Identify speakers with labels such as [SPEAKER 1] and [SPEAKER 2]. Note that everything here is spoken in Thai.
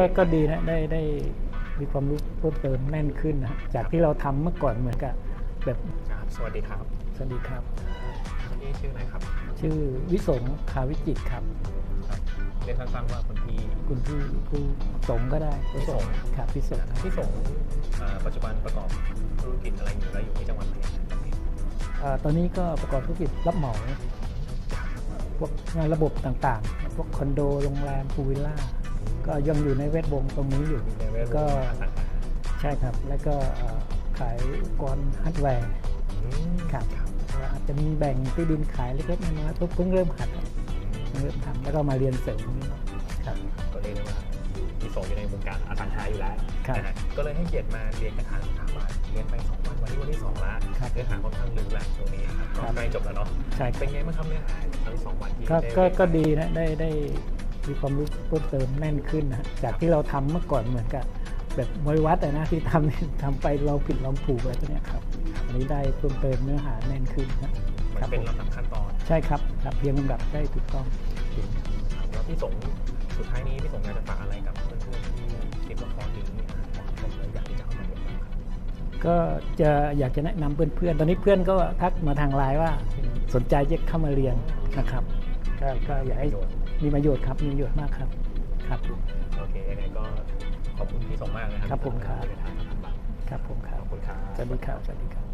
[SPEAKER 1] ก็ก็ดีนะได้ได้มีความรู้เพิ่มเติมแน่นขึ้นนะจากที่เราทำเมื่อก่อนเหมือนกับแบบ
[SPEAKER 2] ครับสวัสดีครับ
[SPEAKER 1] สวัสดีครับ
[SPEAKER 2] พี่ชื่ออะไรครับ
[SPEAKER 1] ชื่อวิสงคาวิจิตรครับ
[SPEAKER 2] ครับเรียกสั้นๆว่าคุณพี่
[SPEAKER 1] คุณพี่คุณสงก็ได้
[SPEAKER 2] พี่สง
[SPEAKER 1] ครับพี่สง
[SPEAKER 2] พี่สงอ่าปัจจุบันประกอบธุรกิจอะไรอยู่แล้วอยู่ที่จังหวัดไหนครับพี่
[SPEAKER 1] อ่าตอนนี้ก็ประกอบธุรกิจรับเหมาพวกงานระบบต่างๆ พวกคอนโดโรงแรมพูลวิลล่า ก็ยังอยู่ในแวดวงตรงนี้อยู่
[SPEAKER 2] ในเว็บ
[SPEAKER 1] ก็
[SPEAKER 2] ต่าง
[SPEAKER 1] ใช่ครับ แล้วก็เอ่อขายอุปกรณ์ฮาร์ดแวร์
[SPEAKER 2] ๆอืม
[SPEAKER 1] ครับก็อาจจะมีแบ่งที่ดินขายเล็กๆน้อยๆเพิ่งเพิ่งเริ่มหัดครับเพิ่งเริ่มทำแล้วก็มาเรียนเสริมนี่ครับ
[SPEAKER 2] ก็เรียกได้ว่าพี่สงอยู่ในวงการอสังหาอยู่แล้ว
[SPEAKER 1] ครับ
[SPEAKER 2] นะฮะก็เลยให้เกียรติมาเรียนกับทางสถาบันเรียนไปสองวันวันนี้วันที่สองละ
[SPEAKER 1] ครับ
[SPEAKER 2] เนื้อหาค่อนข้างลึกแหละตรงนี้ครับก็
[SPEAKER 1] ครับ
[SPEAKER 2] ใกล้จบแล้วเนาะ
[SPEAKER 1] ใช่ค
[SPEAKER 2] เป็
[SPEAKER 1] รั
[SPEAKER 2] น
[SPEAKER 1] บ
[SPEAKER 2] ไงบ้างครับเนื้อหาทั้งสองวันที่
[SPEAKER 1] ก็
[SPEAKER 2] ได้
[SPEAKER 1] ก็
[SPEAKER 2] เรียน
[SPEAKER 1] ก็ดีนะได้ได้ มีความรู้เพิ่มเติมแน่นขึ้นนะจากที่เราทำเมื่อก่อนเหมือนกับแบบมวยวัดแต่นะที่ทำทำไปเราผิดเราถูกอะไรพวกเนี้ยครับอันนี้ได้เพิ่มเติมเนื้อหาแน่นขึ้นนะ
[SPEAKER 2] มัน
[SPEAKER 1] ครับ
[SPEAKER 2] เป็น
[SPEAKER 1] ผม
[SPEAKER 2] ลำดับขั้นตอน
[SPEAKER 1] ใช่ครับครับเพียงลำดับได้ถูกต้อง
[SPEAKER 2] แล้วพี่สงสุดท้ายนี้พี่สงอยากจะฝากอะไรกับเพื่อนๆที่เก็บละครนี้ผมเลยอยากที่จะเอามาเรียนบ้างครับ
[SPEAKER 1] ก็จะอยากจะแนะนำเพื่อนๆ ตอนนี้เพื่อนก็ทักมาทางไลน์ว่าสนใจจะเข้ามาเรียนนะครับ ก็ก็อยากให้ มีประโยชน์ครับมีประโยชน์มากครับครับ
[SPEAKER 2] โอเคยังไงก็ขอบคุณพี่สงมากนะครั
[SPEAKER 1] ครับผมครับ
[SPEAKER 2] ที่ไปถ่ายทำบ้าง
[SPEAKER 1] ครับผมครับ
[SPEAKER 2] ขอบคุณครับ
[SPEAKER 1] สวัสดีครับสวัสดีครับ